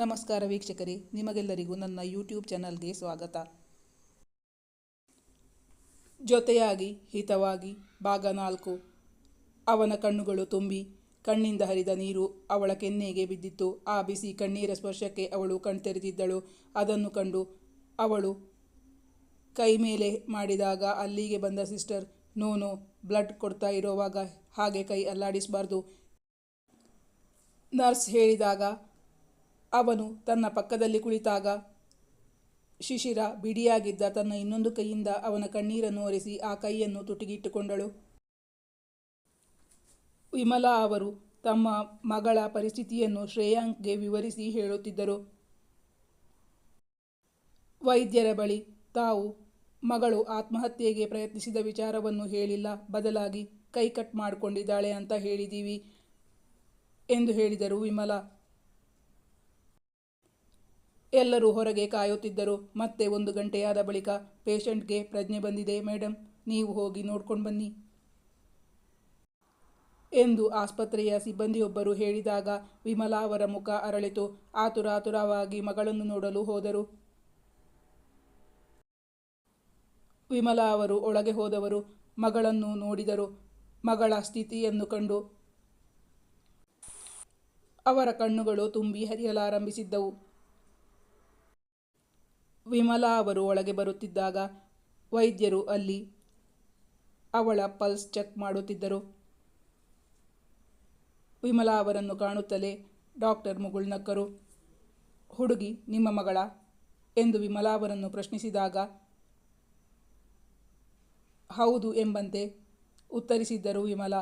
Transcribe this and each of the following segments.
ನಮಸ್ಕಾರ ವೀಕ್ಷಕರೇ, ನಿಮಗೆಲ್ಲರಿಗೂ ನನ್ನ ಯೂಟ್ಯೂಬ್ ಚಾನಲ್ಗೆ ಸ್ವಾಗತ. ಜೊತೆಯಾಗಿ, ಹಿತವಾಗಿ, ಭಾಗ ನಾಲ್ಕು. ಅವನ ಕಣ್ಣುಗಳು ತುಂಬಿ, ಕಣ್ಣಿಂದ ಹರಿದ ನೀರು ಅವಳ ಕೆನ್ನೆಗೆ ಬಿದ್ದಿತ್ತು. ಆ ಬಿಸಿ ಕಣ್ಣೀರ ಸ್ಪರ್ಶಕ್ಕೆ ಅವಳು ಕಣ್ತೆರೆದಿದ್ದಳು. ಅದನ್ನು ಕಂಡು ಅವಳು ಕೈ ಮೇಲೆ ಮಾಡಿದಾಗ ಅಲ್ಲಿಗೆ ಬಂದ ಸಿಸ್ಟರ್ ನೋನು ಬ್ಲಡ್ ಕೊಡ್ತಾ ಇರೋವಾಗ ಹಾಗೆ ಕೈ ಅಲ್ಲಾಡಿಸಬಾರ್ದು. ನರ್ಸ್ ಹೇಳಿದಾಗ ಅವನು ತನ್ನ ಪಕ್ಕದಲ್ಲಿ ಕುಳಿತಾಗ ಶಿಶಿರ ಬಿಡಿಯಾಗಿದ್ದ ತನ್ನ ಇನ್ನೊಂದು ಕೈಯಿಂದ ಅವನ ಕಣ್ಣೀರನ್ನು ಒರೆಸಿ ಆ ಕೈಯನ್ನು ತುಟಿಗಿಟ್ಟುಕೊಂಡಳು ವಿಮಲಾ ಅವರು ತಮ್ಮ ಮಗಳ ಪರಿಸ್ಥಿತಿಯನ್ನು ಶ್ರೇಯಾಂಕ್ಗೆ ವಿವರಿಸಿ ಹೇಳುತ್ತಿದ್ದರು. ವೈದ್ಯರ ಬಳಿ ತಾವು ಮಗಳು ಆತ್ಮಹತ್ಯೆಗೆ ಪ್ರಯತ್ನಿಸಿದ ವಿಚಾರವನ್ನು ಹೇಳಿಲ್ಲ, ಬದಲಾಗಿ ಕೈ ಕಟ್ ಮಾಡಿಕೊಂಡಿದ್ದಾಳೆ ಅಂತ ಹೇಳಿದ್ದೀವಿ ಎಂದು ಹೇಳಿದರು ವಿಮಲಾ. ಎಲ್ಲರೂ ಹೊರಗೆ ಕಾಯುತ್ತಿದ್ದರು. ಮತ್ತೆ ಒಂದು ಗಂಟೆಯಾದ ಬಳಿಕ ಪೇಷಂಟ್ಗೆ ಪ್ರಜ್ಞೆ ಬಂದಿದೆ ಮೇಡಮ್ ನೀವು ಹೋಗಿ ನೋಡ್ಕೊಂಡು ಬನ್ನಿ ಎಂದು ಆಸ್ಪತ್ರೆಯ ಸಿಬ್ಬಂದಿಯೊಬ್ಬರು ಹೇಳಿದಾಗ ವಿಮಲಾ ಅವರ ಮುಖ ಅರಳಿತು. ಆತುರಾತುರವಾಗಿ ಮಗಳನ್ನು ನೋಡಲು ಹೋದರು. ವಿಮಲಾ ಅವರು ಒಳಗೆ ಹೋದವರು ಮಗಳನ್ನು ನೋಡಿದರು. ಮಗಳ ಸ್ಥಿತಿಯನ್ನು ಕಂಡು ಅವರ ಕಣ್ಣುಗಳು ತುಂಬಿ ಹರಿಯಲಾರಂಭಿಸಿದ್ದವು. ವಿಮಲಾ ಅವರು ಒಳಗೆ ಬರುತ್ತಿದ್ದಾಗ ವೈದ್ಯರು ಅಲ್ಲಿ ಅವಳ ಪಲ್ಸ್ ಚೆಕ್ ಮಾಡುತ್ತಿದ್ದರು. ವಿಮಲಾ ಅವರನ್ನು ಕಾಣುತ್ತಲೇ ಡಾಕ್ಟರ್ ಮುಗುಳ್ನಕ್ಕರು ಹುಡುಗಿ, ನಿಮ್ಮ ಮಗಳ? ಎಂದು ವಿಮಲಾ ಅವರನ್ನು ಪ್ರಶ್ನಿಸಿದಾಗ, ಹೌದು ಎಂಬಂತೆ ಉತ್ತರಿಸಿದ್ದರು ವಿಮಲಾ.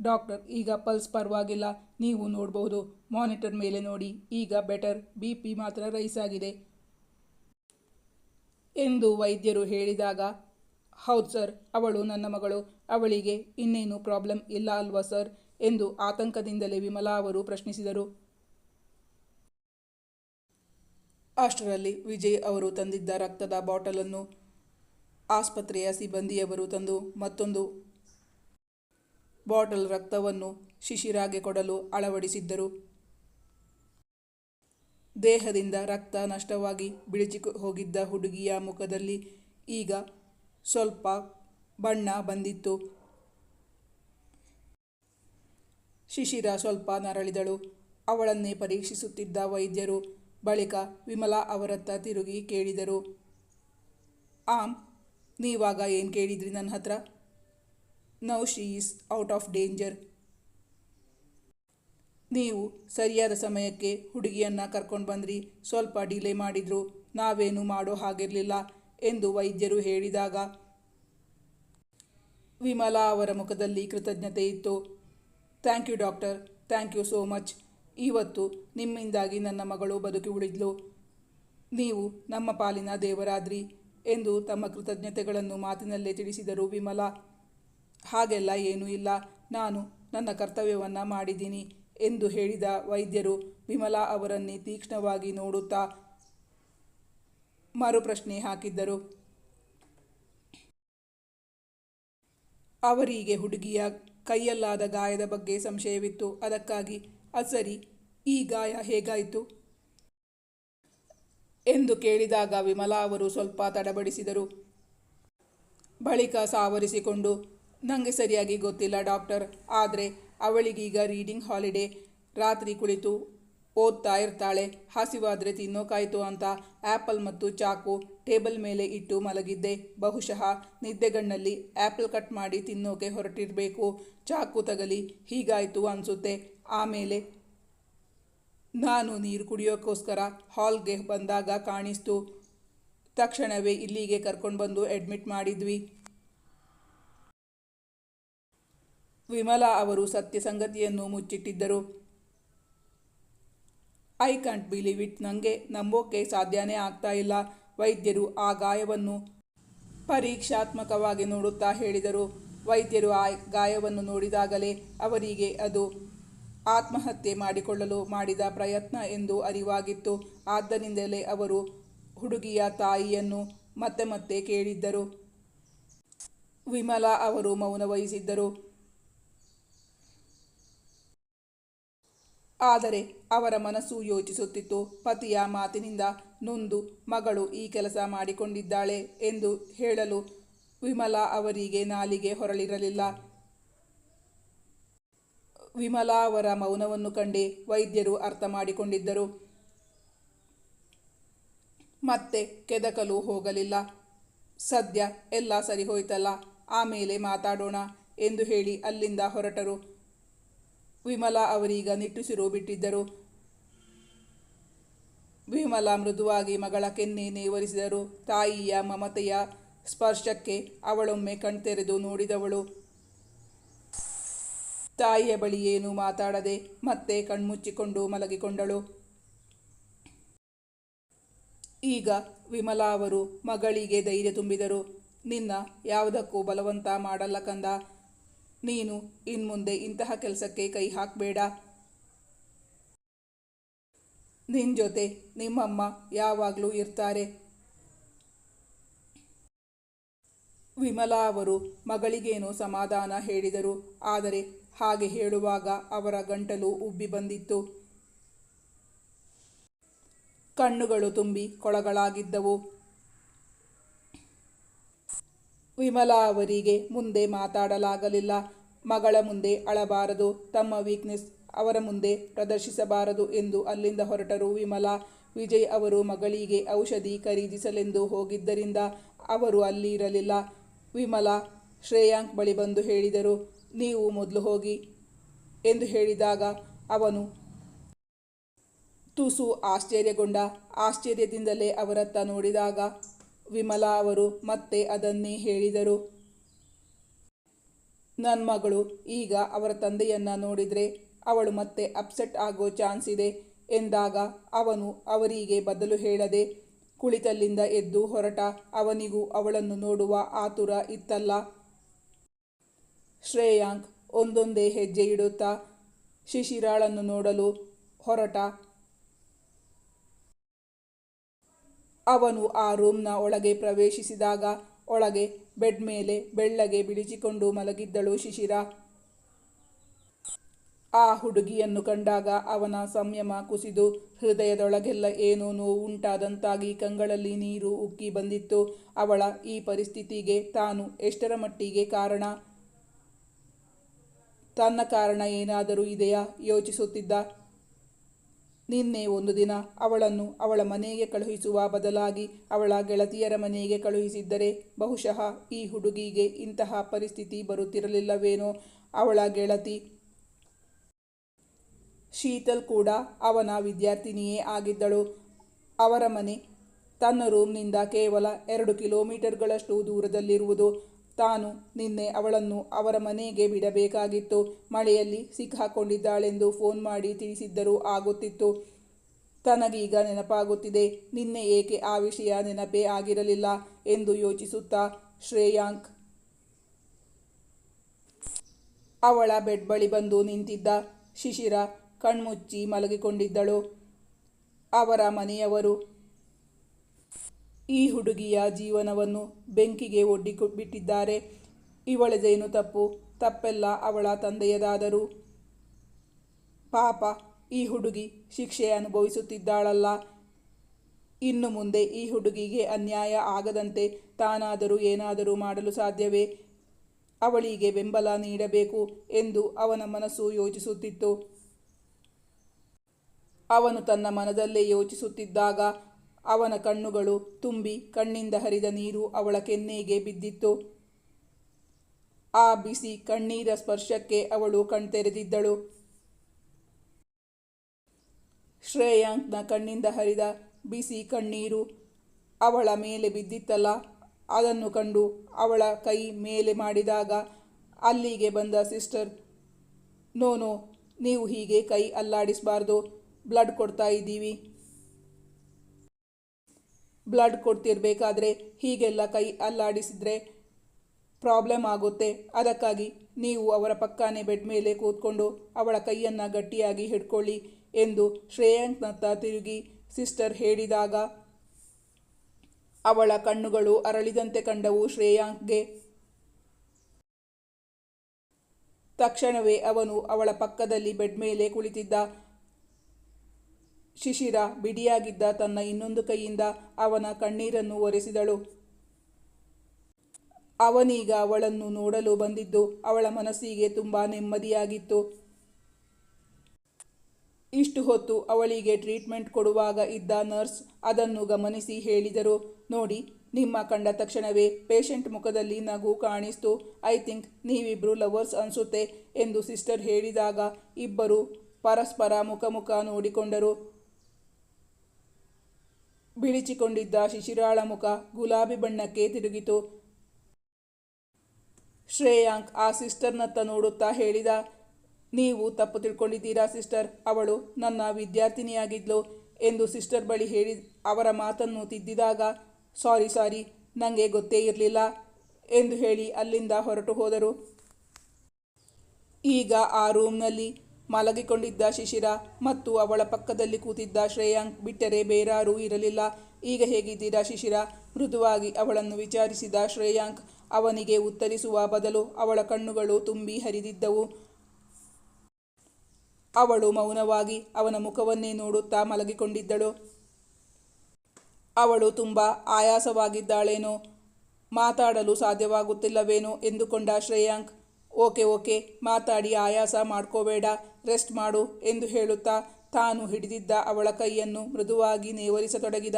ಡಾಕ್ಟರ್, ಈಗ ಪಲ್ಸ್ ಪರವಾಗಿಲ್ಲ, ನೀವು ನೋಡಬಹುದು ಮಾನಿಟರ್ ಮೇಲೆ ನೋಡಿ, ಈಗ ಬೆಟರ್, ಬಿ ಪಿ ಮಾತ್ರ ರೈಸ್ ಆಗಿದೆ. ಎಂದು ವೈದ್ಯರು ಹೇಳಿದಾಗ, ಹೌದು ಸರ್, ಅವಳು ನನ್ನ ಮಗಳು. ಅವಳಿಗೆ ಇನ್ನೇನು ಪ್ರಾಬ್ಲಮ್ ಇಲ್ಲ ಅಲ್ವಾ ಸರ್? ಎಂದು ಆತಂಕದಿಂದಲೇ ವಿಮಲಾ ಅವರು ಪ್ರಶ್ನಿಸಿದರು. ಅಷ್ಟರಲ್ಲಿ ವಿಜಯ್ ಅವರು ತಂದಿದ್ದ ರಕ್ತದ ಬಾಟಲನ್ನು ಆಸ್ಪತ್ರೆಯ ಸಿಬ್ಬಂದಿಯವರು ತಂದು ಮತ್ತೊಂದು ಬಾಟಲ್ ರಕ್ತವನ್ನು ಶಿಶಿರಾಗೆ ಕೊಡಲು ಅಳವಡಿಸಿದ್ದರು. ದೇಹದಿಂದ ರಕ್ತ ನಷ್ಟವಾಗಿ ಬಿಳಿಚಿ ಹೋಗಿದ್ದ ಹುಡುಗಿಯ ಮುಖದಲ್ಲಿ ಈಗ ಸ್ವಲ್ಪ ಬಣ್ಣ ಬಂದಿತ್ತು. ಶಿಶಿರ ಸ್ವಲ್ಪ ನರಳಿದಳು. ಅವಳನ್ನೇ ಪರೀಕ್ಷಿಸುತ್ತಿದ್ದ ವೈದ್ಯರು ಬಳಿಕ ವಿಮಲಾ ಅವರತ್ತ ತಿರುಗಿ ಕೇಳಿದರು. ಆಮ್, ನೀವಾಗ ಏನು ಕೇಳಿದ್ರಿ ನನ್ನ ಹತ್ರ now, she out of danger. ನೀವು ಸರಿಯಾದ ಸಮಯಕ್ಕೆ ಹುಡುಗಿಯನ್ನು ಕರ್ಕೊಂಡು ಬಂದ್ರಿ, ಸ್ವಲ್ಪ ಡಿಲೇ ಮಾಡಿದ್ರು, ನಾವೇನು ಮಾಡೋ ಹಾಗಿರಲಿಲ್ಲ ಎಂದು ವೈದ್ಯರು ಹೇಳಿದಾಗ ವಿಮಲಾ ಅವರ ಮುಖದಲ್ಲಿ ಕೃತಜ್ಞತೆ ಇತ್ತು. Thank you doctor, thank you so much. ಇವತ್ತು ನಿಮ್ಮಿಂದಾಗಿ ನನ್ನ ಮಗಳು ಬದುಕಿ ಉಳಿದ್ಲು. ನೀವು ನಮ್ಮ ಪಾಲಿನ ದೇವರಾದ್ರಿ ಎಂದು ತಮ್ಮ ಕೃತಜ್ಞತೆಗಳನ್ನು ಮಾತಿನಲ್ಲೇ ತಿಳಿಸಿದರು ವಿಮಲಾ. ಹಾಗೆಲ್ಲ ಏನೂ ಇಲ್ಲ. ನಾನು ನನ್ನ ಕರ್ತವ್ಯವನ್ನು ಮಾಡಿದ್ದೀನಿ. ಎಂದು ಹೇಳಿದ ವೈದ್ಯರು, ವಿಮಲಾ ಅವರನ್ನೇ ತೀಕ್ಷ್ಣವಾಗಿ ನೋಡುತ್ತಾ ಮರುಪ್ರಶ್ನೆ ಹಾಕಿದ್ದರು. ಅವರಿಗೆ ಹುಡುಗಿಯ ಕೈಯಲ್ಲಾದ ಗಾಯದ ಬಗ್ಗೆ ಸಂಶಯವಿತ್ತು. ಅದಕ್ಕಾಗಿ, ಅಸರಿ, ಈ ಗಾಯ ಹೇಗಾಯಿತು? ಎಂದು ಕೇಳಿದಾಗ ವಿಮಲಾ ಅವರು ಸ್ವಲ್ಪ ತಡಬಡಿಸಿದರು. ಬಳಿಕ ಸಾವರಿಸಿಕೊಂಡು ನನಗೆ ಸರಿಯಾಗಿ ಗೊತ್ತಿಲ್ಲ ಡಾಕ್ಟರ್, ಆದರೆ ಅವಳಿಗೀಗ ರೀಡಿಂಗ್ ಹಾಲಿಡೇ ರಾತ್ರಿ ಕುಳಿತು ಓದ್ತಾ ಇರ್ತಾಳೆ. ಹಸಿವಾದರೆ ತಿನ್ನೋಕಾಯ್ತು ಅಂತ ಆ್ಯಪಲ್ ಮತ್ತು ಚಾಕು ಟೇಬಲ್ ಮೇಲೆ ಇಟ್ಟು ಮಲಗಿದ್ದೆ. ಬಹುಶಃ ನಿದ್ದೆಗಣ್ಣಲ್ಲಿ ಆ್ಯಪಲ್ ಕಟ್ ಮಾಡಿ ತಿನ್ನೋಕೆ ಹೊರಟಿರಬೇಕು. ಚಾಕು ತಗಲಿ, ಹೀಗಾಯಿತು ಅನಿಸುತ್ತೆ. ಆಮೇಲೆ ನಾನು ನೀರು ಕುಡಿಯೋಕ್ಕೋಸ್ಕರ ಹಾಲ್ಗೆ ಬಂದಾಗ ಕಾಣಿಸ್ತು. ತಕ್ಷಣವೇ ಇಲ್ಲಿಗೆ ಕರ್ಕೊಂಡು ಬಂದು ಅಡ್ಮಿಟ್ ಮಾಡಿದ್ವಿ. ವಿಮಲಾ ಅವರು ಸತ್ಯ ಸಂಗತಿಯನ್ನು ಮುಚ್ಚಿಟ್ಟಿದ್ದರು. ಐ ಕಾಂಟ್ ಬಿಲೀವ್ ಇಟ್ ನನಗೆ ನಂಬೋಕೆ ಸಾಧ್ಯನೇ ಆಗ್ತಾ ಇಲ್ಲ. ವೈದ್ಯರು ಆ ಗಾಯವನ್ನು ಪರೀಕ್ಷಾತ್ಮಕವಾಗಿ ನೋಡುತ್ತಾ ಹೇಳಿದರು. ವೈದ್ಯರು ಆ ಗಾಯವನ್ನು ನೋಡಿದಾಗಲೇ ಅವರಿಗೆ ಅದು ಆತ್ಮಹತ್ಯೆ ಮಾಡಿಕೊಳ್ಳಲು ಮಾಡಿದ ಪ್ರಯತ್ನ ಎಂದು ಅರಿವಾಗಿತ್ತು. ಆದ್ದರಿಂದಲೇ ಅವರು ಹುಡುಗಿಯ ತಾಯಿಯನ್ನು ಮತ್ತೆ ಮತ್ತೆ ಕೇಳಿದ್ದರು. ವಿಮಲಾ ಅವರು ಮೌನ ವಹಿಸಿದ್ದರು. ಆದರೆ ಅವರ ಮನಸ್ಸು ಯೋಚಿಸುತ್ತಿತ್ತು, ಪತಿಯ ಮಾತಿನಿಂದ ನೊಂದು, ಮಗಳು ಈ ಕೆಲಸ ಮಾಡಿಕೊಂಡಿದ್ದಾಳೆ ಎಂದು ಹೇಳಲು ವಿಮಲಾ ಅವರಿಗೆ ನಾಲಿಗೆ ಹೊರಳಿರಲಿಲ್ಲ. ವಿಮಲಾ ಅವರ ಮೌನವನ್ನು ಕಂಡೇ ವೈದ್ಯರು ಅರ್ಥ ಮಾಡಿಕೊಂಡಿದ್ದರು. ಮತ್ತೆ ಕೆದಕಲು ಹೋಗಲಿಲ್ಲ. ಸದ್ಯ ಎಲ್ಲ ಸರಿ ಹೋಯ್ತಲ್ಲ ಆಮೇಲೆ ಮಾತಾಡೋಣ ಎಂದು ಹೇಳಿ ಅಲ್ಲಿಂದ ಹೊರಟರು. ವಿಮಲಾ ಅವರೀಗ ನಿಟ್ಟುಸಿರು ಬಿಟ್ಟಿದ್ದರು ವಿಮಲಾ ಮೃದುವಾಗಿ ಮಗಳ ಕೆನ್ನೆ ನೇವರಿಸಿದರು. ತಾಯಿಯ ಮಮತೆಯ ಸ್ಪರ್ಶಕ್ಕೆ ಅವಳೊಮ್ಮೆ ಕಣ್ತೆರೆದು ನೋಡಿದವಳು. ತಾಯಿಯ ಬಳಿ ಏನು ಮಾತಾಡದೆ ಮತ್ತೆ ಕಣ್ಮುಚ್ಚಿಕೊಂಡು ಮಲಗಿಕೊಂಡಳು. ಈಗ ವಿಮಲಾ ಅವರು ಮಗಳಿಗೆ ಧೈರ್ಯ ತುಂಬಿದರು. ನಿನ್ನ ಯಾವುದಕ್ಕೂ ಬಲವಂತ ಮಾಡಲ್ಲ ಕಂದ. ನೀನು ಇನ್ಮುಂದೆ ಇಂತಹ ಕೆಲಸಕ್ಕೆ ಕೈ ಹಾಕಬೇಡ. ನಿನ್ನ ಜೊತೆ ನಿಮ್ಮಮ್ಮ ಯಾವಾಗಲೂ ಇರ್ತಾರೆ. ವಿಮಲಾ ಅವರು ಮಗಳಿಗೇನೋ ಸಮಾಧಾನ ಹೇಳಿದರು, ಆದರೆ ಹಾಗೆ ಹೇಳುವಾಗ ಅವರ ಗಂಟಲು ಉಬ್ಬಿ ಬಂದಿತ್ತು. ಕಣ್ಣುಗಳು ತುಂಬಿ ಕೊಳಗಳಾಗಿದ್ದವು. ವಿಮಲಾ ಅವರಿಗೆ ಮುಂದೆ ಮಾತಾಡಲಾಗಲಿಲ್ಲ. ಮಗಳ ಮುಂದೆ ಅಳಬಾರದು, ತಮ್ಮ ವೀಕ್ನೆಸ್ ಅವರ ಮುಂದೆ ಪ್ರದರ್ಶಿಸಬಾರದು ಎಂದು ಅಲ್ಲಿಂದ ಹೊರಟರು ವಿಮಲಾ. ವಿಜಯ್ ಅವರು ಮಗಳಿಗೆ ಔಷಧಿ ಖರೀದಿಸಲೆಂದು ಹೋಗಿದ್ದರಿಂದ ಅವರು ಅಲ್ಲಿ ಇರಲಿಲ್ಲ. ವಿಮಲಾ ಶ್ರೇಯಾಂಕ್ ಬಳಿ ಬಂದು ಹೇಳಿದರು, ನೀವು ಮೊದಲು ಹೋಗಿ ಎಂದು ಹೇಳಿದಾಗ ಅವನು, ತುಸು ಆಶ್ಚರ್ಯಗೊಂಡ. ಆಶ್ಚರ್ಯದಿಂದಲೇ ಅವರತ್ತ ನೋಡಿದಾಗ ವಿಮಲಾ ಅವರು ಮತ್ತೆ ಅದನ್ನೇ ಹೇಳಿದರು. ನನ್ನ ಮಗಳು, ಈಗ ಅವರ ತಂದೆಯನ್ನ ನೋಡಿದರೆ ಅವಳು ಮತ್ತೆ ಅಪ್ಸೆಟ್ ಆಗೋ ಚಾನ್ಸ್ ಇದೆ ಎಂದಾಗ ಅವನು ಅವರಿಗೆ ಬದಲು ಹೇಳದೆ, ಕುಳಿತಲ್ಲಿಂದ ಎದ್ದು ಹೊರಟ ಅವನಿಗೂ ಅವಳನ್ನು ನೋಡುವ ಆತುರ ಇತ್ತಲ್ಲ. ಶ್ರೇಯಾಂಕ್, ಒಂದೊಂದೇ ಹೆಜ್ಜೆ ಇಡುತ್ತಾ, ಶಿಶಿರಾಳನ್ನು ನೋಡಲು ಹೊರಟ ಅವನು ಆ ರೂಮ್ನ ಒಳಗೆ ಪ್ರವೇಶಿಸಿದಾಗ ಒಳಗೆ ಬೆಡ್ ಮೇಲೆ ಬೆಳ್ಳಗೆ ಬಿಳಿಚಿಕೊಂಡು ಮಲಗಿದ್ದಳು ಶಿಶಿರ. ಆ ಹುಡುಗಿಯನ್ನು ಕಂಡಾಗ ಅವನ ಸಂಯಮ ಕುಸಿದು ಹೃದಯದೊಳಗೆಲ್ಲ ಏನೋ ನೋವು ಉಂಟಾದಂತಾಗಿ ಕಂಗಳಲ್ಲಿ ನೀರು ಉಕ್ಕಿ ಬಂದಿತ್ತು. ಅವಳ ಈ ಪರಿಸ್ಥಿತಿಗೆ ತಾನು ಎಷ್ಟರ ಮಟ್ಟಿಗೆ ಕಾರಣ? ತನ್ನ ಕಾರಣ ಏನಾದರೂ ಇದೆಯಾ? ಯೋಚಿಸುತ್ತಿದ್ದ ನಿನ್ನೆ ಒಂದು ದಿನ ಅವಳನ್ನು ಅವಳ ಮನೆಗೆ ಕಳುಹಿಸುವ ಬದಲಾಗಿ ಅವಳ ಗೆಳತಿಯರ ಮನೆಗೆ ಕಳುಹಿಸಿದ್ದರೆ ಬಹುಶಃ ಈ ಹುಡುಗಿಗೆ ಇಂತಹ ಪರಿಸ್ಥಿತಿ ಬರುತ್ತಿರಲಿಲ್ಲವೇನೋ. ಅವಳ ಗೆಳತಿ ಶೀತಲ್ ಕೂಡ ಅವನ ವಿದ್ಯಾರ್ಥಿನಿಯೇ ಆಗಿದ್ದಳು. ಅವರ ಮನೆ ತನ್ನ ರೂಮ್ನಿಂದ ಕೇವಲ ಎರಡು ಕಿಲೋಮೀಟರ್ಗಳಷ್ಟು ದೂರದಲ್ಲಿರುವುದು ತಾನು ನಿನ್ನೆ ಅವಳನ್ನು ಅವರ ಮನೆಗೆ ಬಿಡಬೇಕಾಗಿತ್ತು. ಮಳೆಯಲ್ಲಿ ಸಿಕ್ಕಾಕೊಂಡಿದ್ದಾಳೆಂದು ಫೋನ್ ಮಾಡಿ ತಿಳಿಸಿದ್ದರೂ ಆಗುತ್ತಿತ್ತು. ತನಗೀಗ ನೆನಪಾಗುತ್ತಿದೆ, ನಿನ್ನೆ ಏಕೆ ಆ ವಿಷಯ ನೆನಪೇ ಆಗಿರಲಿಲ್ಲ ಎಂದು ಯೋಚಿಸುತ್ತಾ ಶ್ರೇಯಾಂಕ್ ಅವಳ ಬೆಡ್ ಬಳಿ ಬಂದು ನಿಂತಿದ್ದ ಶಿಶಿರ ಕಣ್ಮುಚ್ಚಿ ಮಲಗಿಕೊಂಡಿದ್ದಳು. ಅವರ ಮನೆಯವರು ಈ ಹುಡುಗಿಯ ಜೀವನವನ್ನು ಬೆಂಕಿಗೆ ಒಡ್ಡಿ ಬಿಟ್ಟಿದ್ದಾರೆ ಇವಳದೇನು ತಪ್ಪು, ತಪ್ಪೆಲ್ಲ ಅವಳ ತಂದೆಯದಾದರೂ. ಪಾಪ, ಈ ಹುಡುಗಿ ಶಿಕ್ಷೆ ಅನುಭವಿಸುತ್ತಿದ್ದಾಳಲ್ಲ. ಇನ್ನು ಮುಂದೆ ಈ ಹುಡುಗಿಗೆ ಅನ್ಯಾಯ ಆಗದಂತೆ ತಾನಾದರೂ ಏನಾದರೂ ಮಾಡಲು ಸಾಧ್ಯವೇ? ಅವಳಿಗೆ ಬೆಂಬಲ ನೀಡಬೇಕು ಎಂದು ಅವನ ಮನಸ್ಸು ಯೋಚಿಸುತ್ತಿತ್ತು. ಅವನು ತನ್ನ ಮನದಲ್ಲೇ ಯೋಚಿಸುತ್ತಿದ್ದಾಗ ಅವನ ಕಣ್ಣುಗಳು ತುಂಬಿ ಕಣ್ಣಿಂದ ಹರಿದ ನೀರು ಅವಳ ಕೆನ್ನೆಗೆ ಬಿದ್ದಿತ್ತು. ಆ ಬಿಸಿ ಕಣ್ಣೀರ ಸ್ಪರ್ಶಕ್ಕೆ ಅವಳು ಕಣ್ತೆರೆದಿದ್ದಳು. ಶ್ರೇಯಾಂಕ್ನ ಕಣ್ಣಿಂದ ಹರಿದ ಬಿಸಿ ಕಣ್ಣೀರು ಅವಳ ಮೇಲೆ ಬಿದ್ದಿತ್ತಲ್ಲ, ಅದನ್ನು ಕಂಡು ಅವಳ ಕೈ ಮೇಲೆ ಮಾಡಿದಾಗ ಅಲ್ಲಿಗೆ ಬಂದ ಸಿಸ್ಟರ್ ನೋ ನೋ ನೀವು ಹೀಗೆ ಕೈ ಅಲ್ಲಾಡಿಸಬಾರ್ದು, ಬ್ಲಡ್ ಕೊಡ್ತಾ ಇದ್ದೀವಿ. ಬ್ಲಡ್ ಕೊಡ್ತಿರ್ಬೇಕಾದ್ರೆ ಹೀಗೆಲ್ಲ ಕೈ ಅಲ್ಲಾಡಿಸಿದ್ರೆ ಪ್ರಾಬ್ಲಮ್ ಆಗುತ್ತೆ. ಅದಕ್ಕಾಗಿ ನೀವು ಅವರ ಪಕ್ಕನೇ ಬೆಡ್ ಮೇಲೆ ಕೂತ್ಕೊಂಡು ಅವಳ ಕೈಯನ್ನು ಗಟ್ಟಿಯಾಗಿ ಹಿಡ್ಕೊಳ್ಳಿ ಎಂದು ಶ್ರೇಯಾಂಕ್ನತ್ತ ತಿರುಗಿ ಸಿಸ್ಟರ್ ಹೇಳಿದಾಗ, ಅವಳ ಕಣ್ಣುಗಳು ಅರಳಿದಂತೆ ಕಂಡವು ಶ್ರೇಯಾಂಕ್ಗೆ. ತಕ್ಷಣವೇ ಅವನು ಅವಳ ಪಕ್ಕದಲ್ಲಿ ಬೆಡ್ ಮೇಲೆ ಕುಳಿತಿದ್ದ ಶಿಶಿರ ಬಿಡಿಯಾಗಿದ್ದ ತನ್ನ ಇನ್ನೊಂದು ಕೈಯಿಂದ ಅವನ ಕಣ್ಣೀರನ್ನು ಒರೆಸಿದಳು. ಅವನೀಗ ಅವಳನ್ನು ನೋಡಲು ಬಂದಿದ್ದು ಅವಳ ಮನಸ್ಸಿಗೆ ತುಂಬ ನೆಮ್ಮದಿಯಾಗಿತ್ತು. ಇಷ್ಟು ಹೊತ್ತು ಅವಳಿಗೆ ಟ್ರೀಟ್ಮೆಂಟ್ ಕೊಡುವಾಗ ಇದ್ದ ನರ್ಸ್ ಅದನ್ನು ಗಮನಿಸಿ ಹೇಳಿದರು, ನೋಡಿ, ನಿಮ್ಮ ಕಂಡ ತಕ್ಷಣವೇ ಪೇಷಂಟ್ ಮುಖದಲ್ಲಿ ನಗು ಕಾಣಿಸ್ತು. ಐ ಥಿಂಕ್ ನೀವಿಬ್ಬರು ಲವರ್ಸ್ ಅನ್ಸುತ್ತೆ ಎಂದು ಸಿಸ್ಟರ್ ಹೇಳಿದಾಗ ಇಬ್ಬರು ಪರಸ್ಪರ ಮುಖಮುಖ ನೋಡಿಕೊಂಡರು. ಬಿಳಿಚಿಕೊಂಡಿದ್ದ ಶಿಶಿರಾಳ ಮುಖ ಗುಲಾಬಿ ಬಣ್ಣಕ್ಕೆ ತಿರುಗಿತು. ಶ್ರೇಯಾಂಕ್ ಆ ಸಿಸ್ಟರ್ನತ್ತ ನೋಡುತ್ತಾ ಹೇಳಿದ, ನೀವು ತಪ್ಪು ತಿಳ್ಕೊಂಡಿದ್ದೀರಾ ಸಿಸ್ಟರ್? ಅವಳು ನನ್ನ ವಿದ್ಯಾರ್ಥಿನಿಯಾಗಿದ್ಲು ಎಂದು ಸಿಸ್ಟರ್ ಬಳಿ ಹೇಳಿ ಅವರ ಮಾತನ್ನು ತಿದ್ದಿದಾಗ, ಸಾರಿ ಸಾರಿ ನನಗೆ ಗೊತ್ತೇ ಇರಲಿಲ್ಲ ಎಂದು ಹೇಳಿ ಅಲ್ಲಿಂದ ಹೊರಟು ಹೋದರು. ಈಗ ಆ ರೂಮ್ನಲ್ಲಿ ಮಲಗಿಕೊಂಡಿದ್ದ ಶಿಶಿರ ಮತ್ತು ಅವಳ ಪಕ್ಕದಲ್ಲಿ ಕೂತಿದ್ದ ಶ್ರೇಯಾಂಕ್ ಬಿಟ್ಟರೆ ಬೇರಾರೂ ಇರಲಿಲ್ಲ. ಈಗ ಹೇಗಿದ್ದೀರಾ ಶಿಶಿರ? ಮೃದುವಾಗಿ ಅವಳನ್ನು ವಿಚಾರಿಸಿದ ಶ್ರೇಯಾಂಕ್, ಅವನಿಗೆ ಉತ್ತರಿಸುವ ಬದಲು ಅವಳ ಕಣ್ಣುಗಳು ತುಂಬಿ ಹರಿದಿದ್ದವು. ಅವಳು ಮೌನವಾಗಿ ಅವನ ಮುಖವನ್ನೇ ನೋಡುತ್ತಾ ಮಲಗಿಕೊಂಡಿದ್ದಳು. ಅವಳು ತುಂಬ ಆಯಾಸವಾಗಿದ್ದಾಳೇನೋ? ಮಾತಾಡಲು ಸಾಧ್ಯವಾಗುತ್ತಿಲ್ಲವೇನೋ? ಎಂದುಕೊಂಡ ಶ್ರೇಯಾಂಕ್ ಓಕೆ ಓಕೆ, ಮಾತಾಡಿ, ಆಯಾಸ ಮಾಡ್ಕೋಬೇಡ, ರೆಸ್ಟ್ ಮಾಡು ಎಂದು ಹೇಳುತ್ತಾ ತಾನು ಹಿಡಿದಿದ್ದ ಅವಳ ಕೈಯನ್ನು ಮೃದುವಾಗಿ ನೇವರಿಸತೊಡಗಿದ.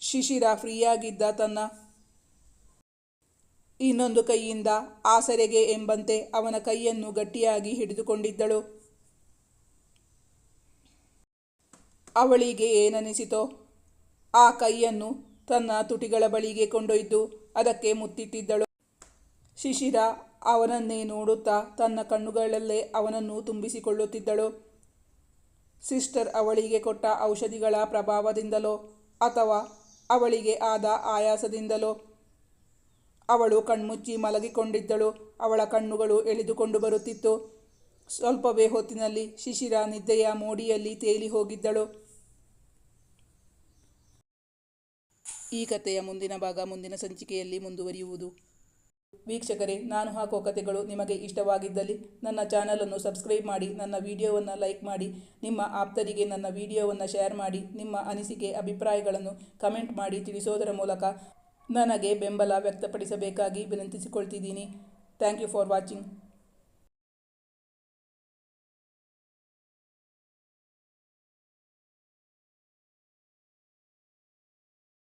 ಶಿಶಿರ ಫ್ರೀಯಾಗಿದ್ದ ತನ್ನ ಇನ್ನೊಂದು ಕೈಯಿಂದ ಆಸರೆಗೆ ಎಂಬಂತೆ ಅವನ ಕೈಯನ್ನು ಗಟ್ಟಿಯಾಗಿ ಹಿಡಿದುಕೊಂಡಿದ್ದಳು. ಅವಳಿಗೆ ಏನನಿಸಿತೋ ಆ ಕೈಯನ್ನು ತನ್ನ ತುಟಿಗಳ ಬಳಿಗೆ ಕೊಂಡೊಯ್ದು ಅದಕ್ಕೆ ಮುತ್ತಿಟ್ಟಿದ್ದಳು. ಶಿಶಿರ ಅವನನ್ನೇ ನೋಡುತ್ತಾ ತನ್ನ ಕಣ್ಣುಗಳಲ್ಲೇ ಅವನನ್ನು ತುಂಬಿಸಿಕೊಳ್ಳುತ್ತಿದ್ದಳು. ಸಿಸ್ಟರ್ ಅವಳಿಗೆ ಕೊಟ್ಟ ಔಷಧಿಗಳ ಪ್ರಭಾವದಿಂದಲೋ ಅಥವಾ ಅವಳಿಗೆ ಆದ ಆಯಾಸದಿಂದಲೋ ಅವಳು ಕಣ್ಮುಚ್ಚಿ ಮಲಗಿಕೊಂಡಿದ್ದಳು. ಅವಳ ಕಣ್ಣುಗಳು ಎಳೆದುಕೊಂಡು ಬರುತ್ತಿತ್ತು. ಸ್ವಲ್ಪವೇ ಹೊತ್ತಿನಲ್ಲಿ ಶಿಶಿರ ನಿದ್ದೆಯ ಮೋಡಿಯಲ್ಲಿ ತೇಲಿ ಹೋಗಿದ್ದಳು. ಈ ಕಥೆಯ ಮುಂದಿನ ಭಾಗ ಮುಂದಿನ ಸಂಚಿಕೆಯಲ್ಲಿ ಮುಂದುವರಿಯುವುದು. ವೀಕ್ಷಕರೇ, ನಾನು ಹಾಕೋ ಕಥೆಗಳು ನಿಮಗೆ ಇಷ್ಟವಾಗಿದ್ದಲ್ಲಿ ನನ್ನ ಚಾನಲನ್ನು ಸಬ್ಸ್ಕ್ರೈಬ್ ಮಾಡಿ, ನನ್ನ ವಿಡಿಯೋವನ್ನು ಲೈಕ್ ಮಾಡಿ, ನಿಮ್ಮ ಆಪ್ತರಿಗೆ ನನ್ನ ವಿಡಿಯೋವನ್ನು ಶೇರ್ ಮಾಡಿ, ನಿಮ್ಮ ಅನಿಸಿಕೆ, ಅಭಿಪ್ರಾಯಗಳನ್ನು ಕಮೆಂಟ್ ಮಾಡಿ ತಿಳಿಸೋದರ ಮೂಲಕ ನನಗೆ ಬೆಂಬಲ ವ್ಯಕ್ತಪಡಿಸಬೇಕಾಗಿ ವಿನಂತಿಸಿಕೊಳ್ತಿದ್ದೀನಿ. Thank you for watching.